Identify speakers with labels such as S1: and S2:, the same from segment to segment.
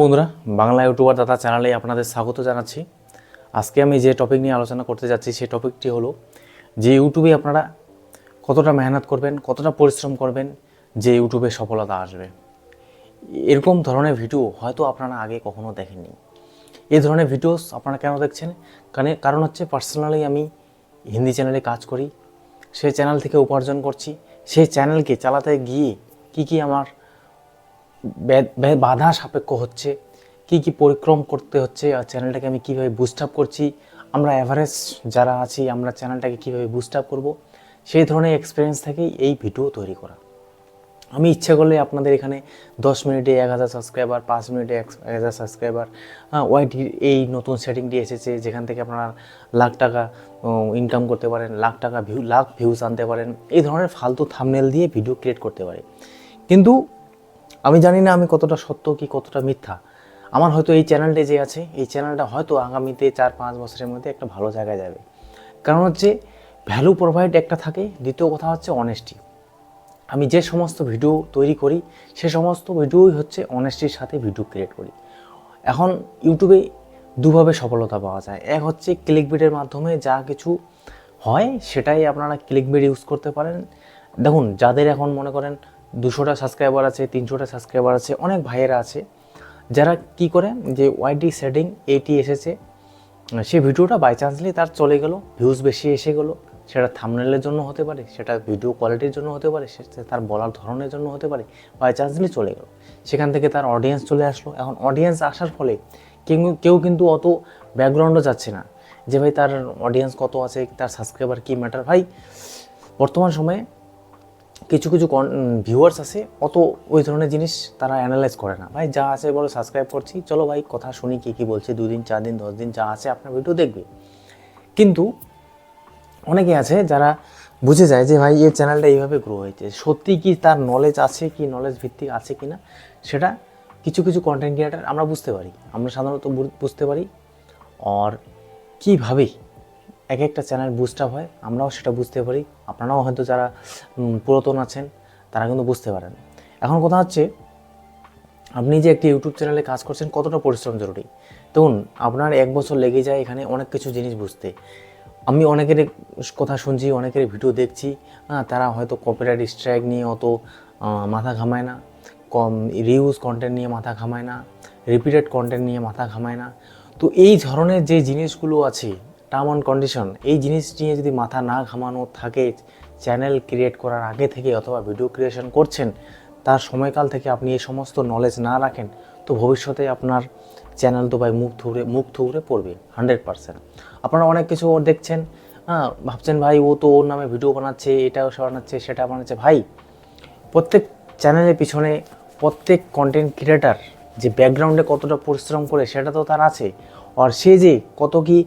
S1: বন্ধুরা, বাংলা ইউটিউবার দাদা চ্যানেলে আপনাদের স্বাগত জানাচ্ছি। আজকে আমি যে টপিক নিয়ে আলোচনা করতে যাচ্ছি, সেই টপিকটি হলো যে ইউটিউবে আপনারা কতটা মেহনত করবেন, কতটা পরিশ্রম করবেন, যে ইউটিউবে সফলতা আসবে। এরকম ধরনের ভিডিও হয়তো আপনারা আগে কখনো দেখেননি। এই ধরনের ভিডিওস আপনারা কেন দেখছেন? কারণ কারণ হচ্ছে পার্সোনালি আমি হিন্দি চ্যানেলে কাজ করি, সেই চ্যানেল থেকে উপার্জন করছি, সেই চ্যানেলকে চালাতে গিয়ে কি কি আমার বাধা সাপেক্ষ হচ্ছে। কি কি পরিক্রম করতে হচ্ছে, আর চ্যানেলটাকে আমি কীভাবে বুস্ট আপ করছি, আমরা অ্যাভারেজ যারা আছি, আমরা চ্যানেলটাকে কীভাবে বুস্ট আপ করব, সেই ধরনের এক্সপিরিয়েন্স থেকেই এই ভিডিও তৈরি করা। আমি ইচ্ছে করলে আপনাদের এখানে দশ মিনিটে এক হাজার সাবস্ক্রাইবার পাঁচ মিনিটে এক হাজার সাবস্ক্রাইবার ওয়াইটি এই নতুন সেটিংটি এসেছে, যেখান থেকে আপনারা লাখ টাকা ইনকাম করতে পারেন, লাখ টাকা ভিউ লাখ ভিউজ আনতে পারেন, এই ধরনের ফালতু থামনেল দিয়ে ভিডিও ক্রিয়েট করতে পারে কিন্তু আমি জানি না আমি কতটা সত্য কি কতটা মিথ্যা। আমার হয়তো এই চ্যানেলটা যে আছে, এই চ্যানেলটা হয়তো আগামীতে চার পাঁচ বছরের মধ্যে একটা ভালো জায়গায় যাবে। কারণ হচ্ছে ভ্যালু প্রোভাইড একটা থাকে, দ্বিতীয় কথা হচ্ছে অনেস্টি আমি যে সমস্ত ভিডিও তৈরি করি, সে সমস্ত ভিডিওই হচ্ছে অনেস্টির সাথে ভিডিও ক্রিয়েট করি। এখন ইউটিউবে দুভাবে সফলতা পাওয়া যায়। এক হচ্ছে ক্লিক বিটের মাধ্যমে যা কিছু হয়, সেটাই আপনারা ক্লিক বিট ইউজ করতে পারেন। দেখুন, যাদের এখন মনে করেন দুশোটা সাবস্ক্রাইবার আছে, তিনশোটা সাবস্ক্রাইবার আছে, অনেক ভাইয়েরা আছে। যারা কি করে, যে ওয়াইডি সেটিং এটি এসেছে সেই ভিডিওটা বাই চান্সলি তার চলে গেল ভিউজ বেশি এসে গেলো। সেটা থামনেলের জন্য হতে পারে, সেটা ভিডিও কোয়ালিটির জন্য হতে পারে, সেটা তার বলার ধরনের জন্য হতে পারে বাই চান্সলি চলে গেল। সেখান থেকে তার অডিয়েন্স চলে আসলো। এখন অডিয়েন্স আসার ফলে কেউ কেউ কিন্তু অত ব্যাকগ্রাউন্ডও যাচ্ছে না। যে ভাই তার অডিয়েন্স কত আছে, তার সাবস্ক্রাইবার কী ম্যাটার ভাই, বর্তমান সময়ে কিছু কিছু ভিউয়ার্স আছে, অত ওই ধরনের জিনিস তারা অ্যানালাইজ করে না। ভাই, যা আছে বলো সাবস্ক্রাইব করছি। চলো ভাই, কথা শুনি, কী কী বলছে, দুদিন, চার দিন, দশ দিন, যা আছে আপনার ভিডিও দেখবে। কিন্তু অনেকে আছে যারা বুঝে যায় যে, ভাই এই চ্যানেলটা এইভাবে গ্রো হয়েছে। সত্যি কি তার নলেজ আছে কি নলেজ ভিত্তিক আছে কি না, সেটা কিছু কিছু কন্টেন্ট ক্রিয়েটার আমরা বুঝতে পারি। আমরা সাধারণত বুঝতে পারি। আর কীভাবে এক একটা চ্যানেল বুস্ট আপ হয়, আমরাও সেটা বুঝতে পারি। আপনারাও হয়তো যারা পুরাতন আছেন, তারা কিন্তু বুঝতে পারেন। এখন কথা হচ্ছে, আপনি যে একটি ইউটিউব চ্যানেলে কাজ করছেন, কতটা পরিশ্রম জরুরি? দেখুন, আপনার এক বছর লেগে যায় এখানে অনেক কিছু জিনিস বুঝতে। আমি অনেকের কথা শুনছি, অনেকের ভিডিও দেখছি হ্যাঁ তারা হয়তো কপিরাইট স্ট্রাইক নিয়ে অত মাথা ঘামায় না। কম রিউজ কন্টেন্ট নিয়ে মাথা ঘামায় না। রিপিটেড কন্টেন্ট নিয়ে মাথা ঘামায় না। তো এই ধরনের যে জিনিসগুলো আছে টার্ম অ্যান্ড কন্ডিশন এই জিনিস নিয়ে যদি মাথা না ঘামানো থাকে চ্যানেল ক্রিয়েট করার আগে থেকে অথবা ভিডিও ক্রিয়েশন করছেন, তার সময়কাল থেকে আপনি এই সমস্ত নলেজ না রাখেন, তো ভবিষ্যতে আপনার চ্যানেল তো ভাই মুখ থুবড়ে মুখ থুবড়ে পড়বে হান্ড্রেড পার্সেন্ট আপনারা অনেক কিছু দেখছেন হ্যাঁ ভাবছেন ভাই ও তো ওর নামে ভিডিও বানাচ্ছে, এটাও সে বানাচ্ছে, সেটা বানাচ্ছে। ভাই, প্রত্যেক চ্যানেলের পিছনে প্রত্যেক কন্টেন্ট ক্রিয়েটার যে ব্যাকগ্রাউন্ডে কতটা পরিশ্রম করে, সেটা তো তার আছে। আর সে যে কত কি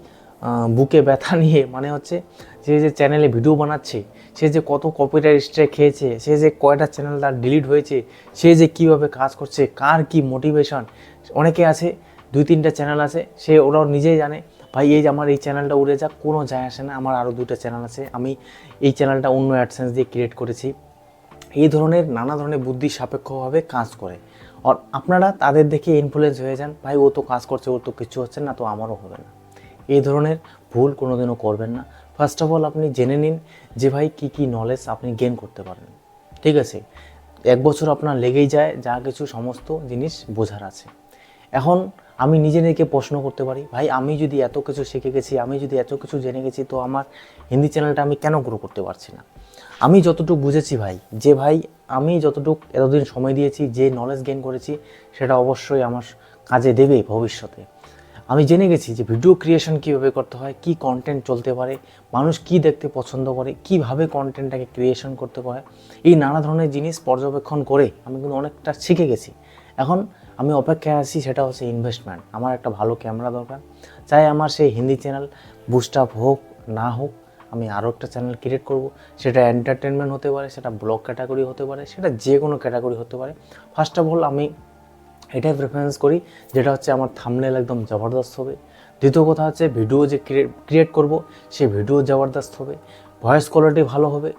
S1: বুকে ব্যথা নিয়ে মানে হচ্ছে সে যে চ্যানেলে ভিডিও বানাচ্ছে, সে যে কত কপিরাইট স্ট্রাইক খেয়েছে, সে যে কয়টা চ্যানেল তার ডিলিট হয়েছে, সে যে কীভাবে কাজ করছে, কার কি মোটিভেশন অনেকে আছে, দুই তিনটা চ্যানেল আছে, সে ওরাও নিজেই জানে, ভাই, এই যে আমার এই চ্যানেলটা উড়ে যাক, কোনো যায় আসে না, আমার আরও দুটো চ্যানেল আছে, আমি এই চ্যানেলটা অন্য অ্যাডসেন্স দিয়ে ক্রিয়েট করেছি। এই ধরনের নানা ধরনের বুদ্ধি সাপেক্ষভাবে কাজ করে। আর আপনারা তাদের দেখে ইনফ্লুয়েন্স হয়ে যান, ভাই, ও তো কাজ করছে, ওর তো কিছু হচ্ছে না, তো আমারও হবে না। এই ধরনের ভুল কোনোদিনও করবেন না। ফার্স্ট অফ অল আপনি জেনে নিন যে ভাই কী কী নলেজ আপনি গেন করতে পারেন। ঠিক আছে? এক বছর আপনার লেগেই যায়, যা কিছু সমস্ত জিনিস বোঝার আছে। এখন আমি নিজে নিজেকে প্রশ্ন করতে পারি, ভাই, আমি যদি এত কিছু শিখে গেছি, আমি যদি এত কিছু জেনে গেছি, তো আমার হিন্দি চ্যানেলটা আমি কেন গ্রো করতে পারছি না? আমি যতটুকু বুঝেছি ভাই, যে ভাই, আমি যতটুকু এতদিন সময় দিয়েছি, যে নলেজ গেইন করেছি, সেটা অবশ্যই আমার কাজে দেবে ভবিষ্যতে। আমি জেনে গেছি যে ভিডিও ক্রিয়েশন কীভাবে করতে হয়, কি কন্টেন্ট চলতে পারে, মানুষ কি দেখতে পছন্দ করে, কীভাবে কন্টেন্টটাকে ক্রিয়েশন করতে পারে, এই নানা ধরনের জিনিস পর্যবেক্ষণ করে আমি কিন্তু অনেকটা শিখে গেছি। এখন আমি অপেক্ষায় আছি, সেটা হচ্ছে ইনভেস্টমেন্ট আমার একটা ভালো ক্যামেরা দরকার। চাই আমার সেই হিন্দি চ্যানেল বুস্ট আপ হোক, না হোক, আমি আরও একটা চ্যানেল ক্রিয়েট করব। সেটা এন্টারটেনমেন্ট হতে পারে, সেটা ব্লগ ক্যাটাগরি হতে পারে, সেটা যে কোনো ক্যাটাগরি হতে পারে। ফার্স্ট অফ অল আমি এটাই প্রেফারেন্স করি, যেটা হচ্ছে আমার থামনেল একদম জবরদস্ত হবে। দ্বিতীয় কথা হচ্ছে ভিডিও যে ক্রিয়েট করব, সেই ভিডিও জবরদস্ত হবে। ভয়েস কোয়ালিটি ভালো হবে।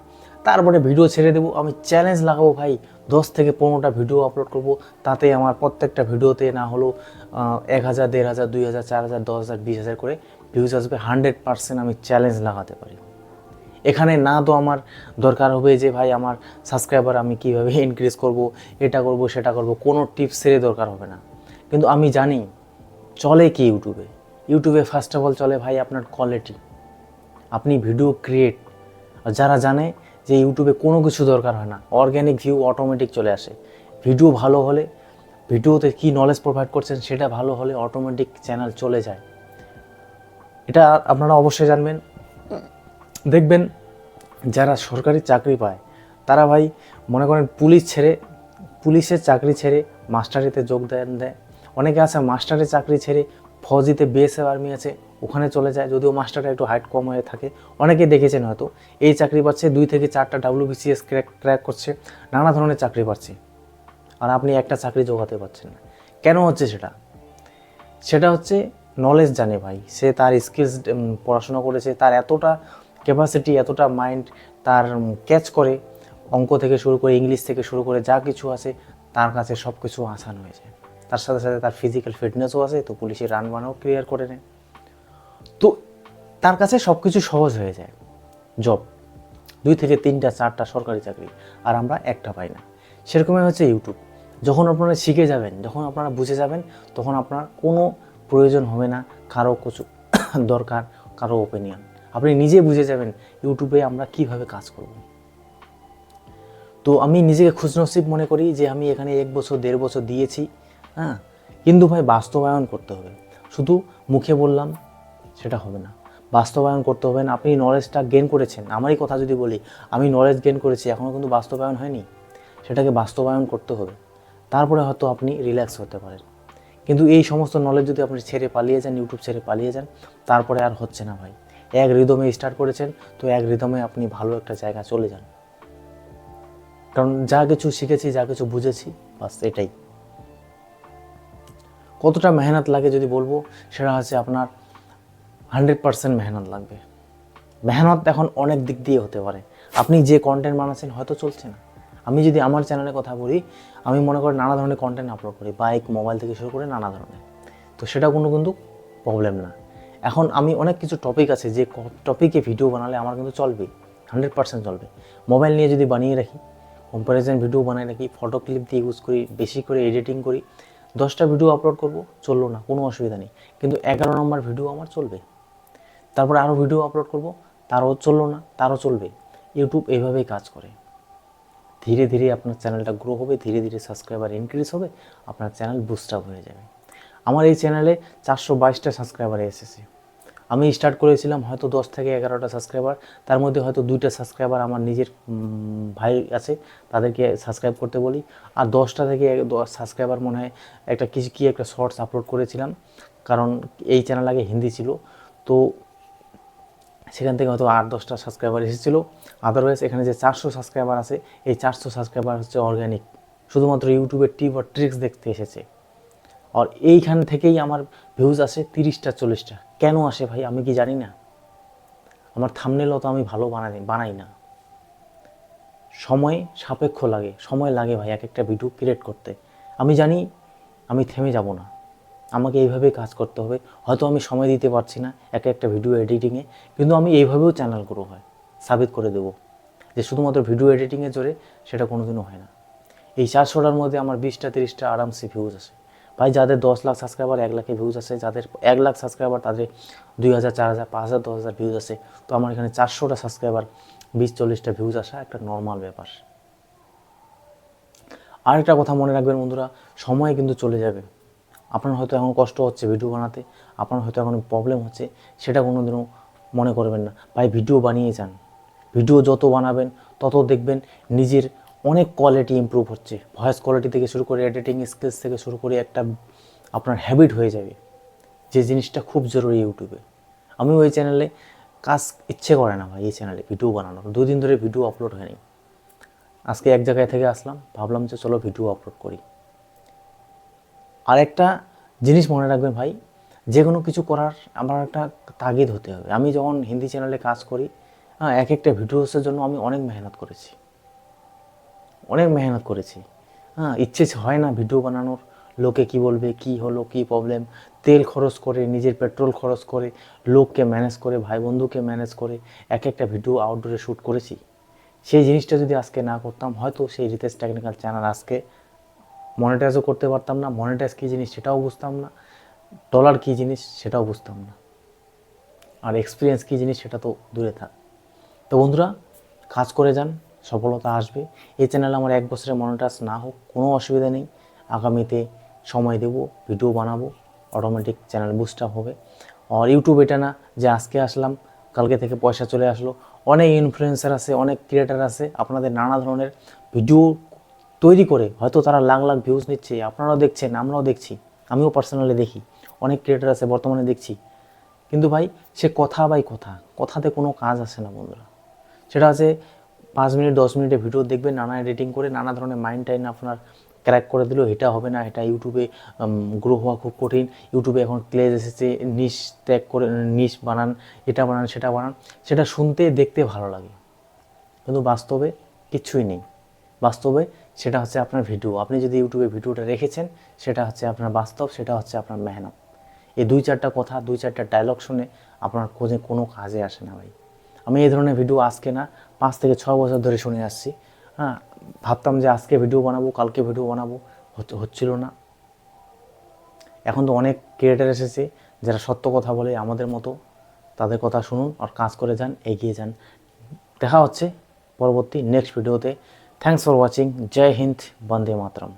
S1: তারপরে ভিডিও ছেড়ে দেবো। আমি চ্যালেঞ্জ লাগাবো ভাই, দশ থেকে পনেরোটা ভিডিও আপলোড করব। তাতে আমার প্রত্যেকটা ভিডিওতে না হলো এক হাজার, দেড় হাজার, দুই হাজার, চার হাজার, দশ হাজার, বিশ হাজার করে ভিউজ আসবে। হান্ড্রেড পার্সেন্ট আমি চ্যালেঞ্জ লাগাতে পারি। এখানে না তো আমার দরকার হবে যে, ভাই, আমার সাবস্ক্রাইবার আমি কীভাবে ইনক্রিজ করব, এটা করব, সেটা করব? কোনো টিপসেরই দরকার হবে না। কিন্তু আমি জানি চলে কি ইউটিউবে ইউটিউবে ফার্স্ট অফ অল চলে, ভাই, আপনার কোয়ালিটি আপনি ভিডিও ক্রিয়েট আর যারা জানে যে ইউটিউবে কোনো কিছু দরকার হয় না অর্গ্যানিক ভিউ অটোমেটিক চলে আসে। ভিডিও ভালো হলে ভিডিওতে কি নলেজ প্রোভাইড করছেন সেটা ভালো হলে অটোমেটিক চ্যানেল চলে যায়। এটা আপনারা অবশ্যই জানবেন। দেখবেন যারা সরকারি চাকরি পায়, তারা ভাই মনে করেন পুলিশ ছেড়ে, পুলিশের চাকরি ছেড়ে মাস্টারিতে যোগদান দেয় অনেকে আছে মাস্টারের চাকরি ছেড়ে ফৌজিতে বিএসএফ আর্মি আছে, ওখানে চলে যায়, যদিও মাস্টারটা একটু হাইট কম হয়ে থাকে। অনেকে দেখেছেন হয়তো, এই চাকরি পাচ্ছে দুই থেকে চারটা ডাব্লিউবিসিএস ক্র্যাক ক্র্যাক করছে, নানা ধরনের চাকরি পাচ্ছে। আর আপনি একটা চাকরি জোগাতে পারছেন না। কেন হচ্ছে সেটা? সেটা হচ্ছে নলেজ জানে ভাই, সে তার স্কিলস পড়াশোনা করেছে, তার এতটা ক্যাপাসিটি এতটা মাইন্ড তার ক্যাচ করে, অঙ্ক থেকে শুরু করে ইংলিশ থেকে শুরু করে যা কিছু আছে, তার কাছে সব কিছু আসান হয়ে যায়। তার সাথে সাথে তার ফিজিক্যাল ফিটনেসও আছে, তো পুলিশের রান বানাও ক্লিয়ার করে নেয়। তো তার কাছে সব কিছু সহজ হয়ে যায়। জব দুই থেকে তিনটা, চারটা সরকারি চাকরি, আর আমরা একটা পাই না। সেরকমই হচ্ছে ইউটিউব যখন আপনারা শিখে যাবেন, যখন আপনারা বুঝে যাবেন, তখন আপনার কোনো প্রয়োজন হবে না, কারও কিছু দরকার, কারও ওপিনিয়ন আপনি নিজে বুঝে যাবেন ইউটিউবে আমরা কীভাবে কাজ করব। তো আমি নিজেকে খুশনসিব মনে করি যে আমি এখানে এক বছর, দেড় বছর দিয়েছি হ্যাঁ? কিন্তু ভাই বাস্তবায়ন করতে হবে। শুধু মুখে বললাম, সেটা হবে না। বাস্তবায়ন করতে হবে না। আপনি নলেজটা গেন করেছেন। আমারই কথা যদি বলি, আমি নলেজ গেন করেছি এখনও কিন্তু বাস্তবায়ন হয়নি। সেটাকে বাস্তবায়ন করতে হবে। তারপরে হয়তো আপনি রিল্যাক্স হতে পারেন। কিন্তু এই সমস্ত নলেজ যদি আপনি ছেড়ে পালিয়ে যান ইউটিউব ছেড়ে পালিয়ে যান, তারপরে আর হচ্ছে না ভাই। এক রিদমে স্টার্ট করেছেন, তো এক রিদমে আপনি ভালো একটা জায়গা চলে যান। কারণ যা কিছু শিখেছি, যা কিছু বুঝেছি, বাস এটাই। কতটা মেহনত লাগে যদি বলব, সেটা হচ্ছে আপনার হান্ড্রেড পার্সেন্ট মেহনত লাগবে। মেহনত এখন অনেক দিক দিয়ে হতে পারে। আপনি যে কন্টেন্ট বানাচ্ছেন, হয়তো চলছে না। আমি যদি আমার চ্যানেলে কথা বলি, আমি মনে করি নানা ধরনের কন্টেন্ট আপলোড করি। বাইক মোবাইল থেকে শুরু করে নানা ধরনের। তো সেটা কোনো কিন্তু প্রবলেম না। এখন আমি অনেক কিছু টপিক আছে, যে টপিকে ভিডিও বানালে আমার কিন্তু চলবে হান্ড্রেড পার্সেন্ট চলবে। মোবাইল নিয়ে যদি বানিয়ে রাখি কম্প্যারিজন ভিডিও বানাই রাখি ফটো ক্লিপ দিয়ে ইউজ করি, বেশি করে এডিটিং করি, দশটা ভিডিও আপলোড করব, চলল না, কোনো অসুবিধা নেই। কিন্তু এগারো নম্বর ভিডিও আমার চলবে। তারপরে আরও ভিডিও আপলোড করব, তারও চলল না, তারও চলবে। ইউটিউব এইভাবেই কাজ করে। ধীরে ধীরে আপনার চ্যানেলটা গ্রো হবে, ধীরে ধীরে সাবস্ক্রাইবার ইনক্রিজ হবে, আপনার চ্যানেল বুস্ট আপ হয়ে যাবে। আমার এই চ্যানেলে চারশো বাইশটা সাবস্ক্রাইবার এসেছে। আমি স্টার্ট করেছিলাম হয়তো দশ থেকে এগারোটা সাবস্ক্রাইবার তার মধ্যে হয়তো দুইটা সাবস্ক্রাইবার আমার নিজের ভাই আছে, তাদেরকে সাবস্ক্রাইব করতে বলি। আর দশটা থেকে সাবস্ক্রাইবার মনে হয় একটা কিছু কী একটা শর্টস আপলোড করেছিলাম, কারণ এই চ্যানেল আগে হিন্দি ছিল। তো সেখান থেকে হয়তো আট, দশটা সাবস্ক্রাইবার এসেছিল। আদারওয়াইজ এখানে যে চারশো সাবস্ক্রাইবার আছে, এই চারশো সাবস্ক্রাইবার হচ্ছে অর্গ্যানিক শুধুমাত্র ইউটিউবের টিপ আর ট্রিক্স দেখতে এসেছে। আর এইখান থেকেই আমার ভিউজ আসে তিরিশটা, চল্লিশটা। কেন আসে ভাই? আমি কি জানি না। আমার থামনেলও তো আমি ভালো বানাই বানাই না। সময় সাপেক্ষ লাগে, সময় লাগে ভাই এক একটা ভিডিও ক্রিয়েট করতে। আমি জানি আমি থেমে যাব না। আমাকে এইভাবেই কাজ করতে হবে। হয়তো আমি সময় দিতে পারছি না এক একটা ভিডিও এডিটিংয়ে কিন্তু আমি এইভাবেও চ্যানেল গ্রো হয় সাবিত করে দেবো। যে শুধুমাত্র ভিডিও এডিটিংয়ের জোরে, সেটা কোনোদিনও হয় না। এই চারশোটার মধ্যে আমার বিশটা, তিরিশটা আরামসে ভিউজ আসে। ভাই, যাদের দশ লাখ সাবস্ক্রাইবার এক লাখে ভিউজ আছে, যাদের এক লাখ সাবস্ক্রাইবার তাদের দুই হাজার, চার হাজার, পাঁচ হাজার, দশ হাজার ভিউজ আছে। তো আমার এখানে চারশোটা সাবস্ক্রাইবার বিশ, চল্লিশটা ভিউজ আসা একটা নর্মাল ব্যাপার। আরেকটা কথা মনে রাখবেন বন্ধুরা, সময় কিন্তু চলে যাবে। আপনার হয়তো এখন কষ্ট হচ্ছে ভিডিও বানাতে, আপনার হয়তো এখন প্রবলেম হচ্ছে, সেটা কোনো দিনও মনে করবেন না। ভাই ভিডিও বানিয়ে যান। ভিডিও যত বানাবেন, তত দেখবেন নিজের অনেক কোয়ালিটি ইমপ্রুভ হচ্ছে। ভয়েস কোয়ালিটি থেকে শুরু করে এডিটিং স্কিলস থেকে শুরু করে একটা আপনার হ্যাবিট হয়ে যাবে। যে জিনিসটা খুব জরুরি ইউটিউবে। আমি ওই চ্যানেলে কাজ ইচ্ছে করে না ভাই, এই চ্যানেলে ভিডিও বানানোর। দুই দিন ধরে ভিডিও আপলোড হয়নি। আজকে এক জায়গায় থেকে আসলাম, ভাবলাম যে চলো ভিডিও আপলোড করি। আর একটা জিনিস মনে রাখবেন ভাই যে কোনো কিছু করার আমার একটা তাগিদ হতে হবে। আমি যখন হিন্দি চ্যানেলে কাজ করি হ্যাঁ এক একটা ভিডিওসের জন্য আমি অনেক মেহনত করেছি। অনেক মেহনত করেছি। হ্যাঁ ইচ্ছে হয় না ভিডিও বানানোর। লোকে কি বলবে, কি হলো, কি প্রবলেম তেল খরচ করে, নিজের পেট্রোল খরচ করে, লোককে ম্যানেজ করে ভাই বন্ধুকে ম্যানেজ করে এক একটা ভিডিও আউটডোরে শ্যুট করেছি। সেই জিনিসটা যদি আজকে না করতাম, হয়তো সেই রিতেশ টেকনিক্যাল চ্যানেল আজকে মনিটাইজও করতে পারতাম না। মনিটাইজ কী জিনিস সেটাও বুঝতাম না। ডলার কী জিনিস সেটাও বুঝতাম না। আর এক্সপিরিয়েন্স কী জিনিস সেটা তো দূরে থাক। তো বন্ধুরা, কাজ করে যান। সফলতা আসবে। এই চ্যানেল আমার এক বছরের মনিটাইজ না হোক, কোনো অসুবিধা নেই। আগামীতে সময় দেব ভিডিও বানাবো অটোমেটিক চ্যানেল বুস্ট আপ হবে। আর ইউটিউব এটা না যে আজকে আসলাম, কালকে থেকে পয়সা চলে আসলো। অনেক ইনফ্লুয়েন্সার আছে, অনেক ক্রিয়েটার আছে, আপনাদের নানা ধরনের ভিডিও তৈরি করে হয়তো তারা লাখ লাখ ভিউজ নিচ্ছে। আপনারাও দেখছেন, আমরাও দেখছি, আমিও পার্সোনালি দেখি, অনেক ক্রিয়েটার আছে বর্তমানে দেখছি। কিন্তু ভাই, সে কথা বাই কথা, কথাতে কোনো কাজ আসে না বন্ধুরা। সেটা আছে পাঁচ মিনিট, দশ মিনিটে ভিডিও দেখবেন, নানা এডিটিং করে নানা ধরনের মাইন্ড টাইন আপনার ক্র্যাক করে দিল এটা হবে না। এটা ইউটিউবে গ্রো হওয়া খুব কঠিন। ইউটিউবে এখন ক্লেজ এসেছে নিশ ত্যাগ করে নিশ বানান, এটা বানান, সেটা বানান। সেটা শুনতে, দেখতে ভালো লাগে। কিন্তু বাস্তবে কিচ্ছুই নেই। বাস্তবে সেটা হচ্ছে আপনার ভিডিও আপনি যদি ইউটিউবে ভিডিওটা রেখেছেন, সেটা হচ্ছে আপনার বাস্তব, সেটা হচ্ছে আপনার মেহনত। এই দুই চারটা কথা, দুই চারটা ডায়লগ শুনে আপনার খোঁজে কোনো কাজে আসে না ভাই। আমি এই ধরনের ভিডিও আজকে না পাঁচ থেকে ছ বছর ধরে শুনে আসছি। হ্যাঁ ভাবতাম যে আজকে ভিডিও বানাবো, কালকে ভিডিও বানাবো হচ্ছে- হচ্ছিল না। এখন তো অনেক ক্রিয়েটার এসেছে যারা সত্য কথা বলে আমাদের মতো, তাদের কথা শুনুন আর কাজ করে যান, এগিয়ে যান। দেখা হচ্ছে পরবর্তী নেক্সট ভিডিওতে thanks for watching Joy Hind, Vande Mataram.